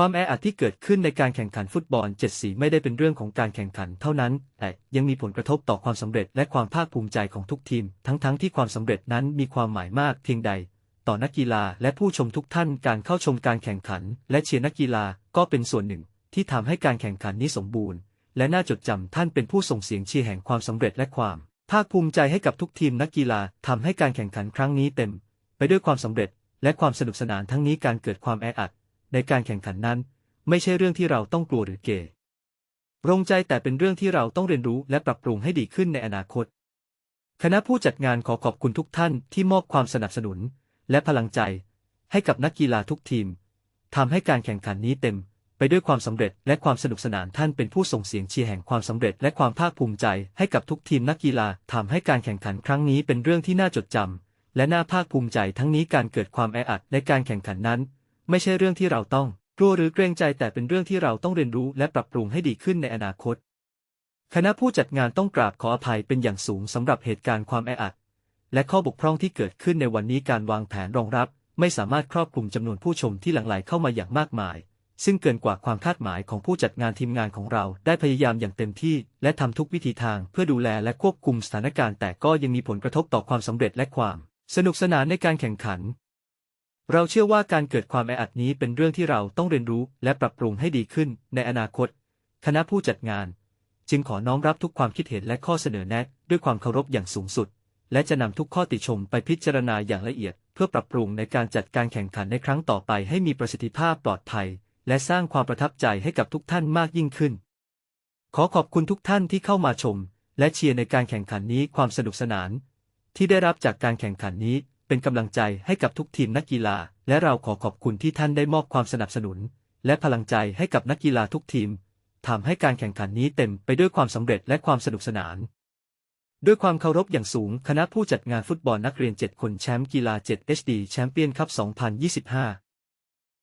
ความแออัดที่เกิดขึ้นในการแข่งขันฟุตบอลเจ็ดสีไม่ได้เป็นเรื่องของการแข่งขันเท่านั้น แต่ยังมีผลกระทบต่อความสำเร็จและความภาคภูมิใจของทุกทีม ทั้งๆที่ความสำเร็จนั้นมีความหมายมากเพียงใด ต่อนักกีฬาและผู้ชมทุกท่านการเข้าชมการแข่งขัน และเชียร์นักกีฬาก็เป็นส่วนหนึ่ง ที่ทำให้การแข่งขันนี้สมบูรณ์ และน่าจดจำท่านเป็นผู้ส่งเสียงเชียร์แห่งความสำเร็จและความ ภาคภูมิใจให้กับทุกทีมนักกีฬาทำให้การแข่งขันครั้งนี้เต็ม ไปด้วยความสำเร็จ และความสนุกสนานทั้งนี้การเกิดความแออัด ในการแข่งขันนั้น ไม่ใช่เรื่องที่เราต้องกลัวหรือเกรงใจแต่เป็นเรื่องที่เราต้องเรียนรู้และปรับปรุงให้ดีขึ้นในอนาคต คณะผู้จัดงานขอขอบคุณทุกท่านที่มอบความสนับสนุน และพลังใจ ให้กับนักกีฬาทุกทีมทำให้การแข่งขันนี้เต็ม ไปด้วยความสำเร็จและความสนุกสนานท่านเป็นผู้ส่งเสียงเชียร์แห่งความสำเร็จและความภาคภูมิใจ ให้กับทุกทีมนักกีฬาทำให้การแข่งขันครั้งนี้เป็นเรื่องที่น่าจดจำและน่าภาคภูมิใจทั้งนี้การเกิดความแออัดในการแข่งขันนั้น ไม่ใช่เรื่องที่เราต้องกลัวหรือเกรงใจแต่เป็นเรื่องที่เราต้องเรียนรู้และปรับปรุงให้ดีขึ้นในอนาคต คณะผู้จัดงานต้องกราบขออภัยเป็นอย่างสูงสำหรับเหตุการณ์ความแออัด และข้อบกพร่องที่เกิดขึ้นในวันนี้การวางแผนรองรับ ไม่สามารถครอบคลุมจำนวนผู้ชมที่หลั่งไหลเข้ามาอย่างมากมาย ซึ่งเกินกว่าความคาดหมายของผู้จัดงานทีมงานของเราได้พยายามอย่างเต็มที่ และทำทุกวิธีทางเพื่อดูแลและควบคุมสถานการณ์ แต่ก็ยังมีผลกระทบต่อความสำเร็จและความ สนุกสนานในการแข่งขัน เราเชื่อว่าการเกิดความแออัดนี้เป็นเรื่องที่เราต้องเรียนรู้และปรับปรุงให้ดีขึ้นในอนาคต คณะผู้จัดงาน จึงขอน้อมรับทุกความคิดเห็นและข้อเสนอแนะด้วยความเคารพอย่างสูงสุด และจะนำทุกข้อติชมไปพิจารณาอย่างละเอียด เพื่อปรับปรุงในการจัดการแข่งขันในครั้งต่อไปให้มีประสิทธิภาพปลอดภัย และสร้างความประทับใจให้กับทุกท่านมากยิ่งขึ้น ขอขอบคุณทุกท่านที่เข้ามาชม และเชียร์ในการแข่งขันนี้ความสนุกสนาน ที่ได้รับจากการแข่งขันนี้ เป็นกำลังใจให้กับทุกทีมนักกีฬา และเราขอขอบคุณที่ท่านได้มอบความสนับสนุน และพลังใจให้กับนักกีฬาทุกทีมทำให้การแข่งขันนี้เต็มไปด้วยความสำเร็จและความสนุกสนาน ด้วยความเคารพอย่างสูงคณะผู้จัดงานฟุตบอลนักเรียน 7 คนแชมป์กีฬา 7 HD แชมเปี้ยนคัพ 2025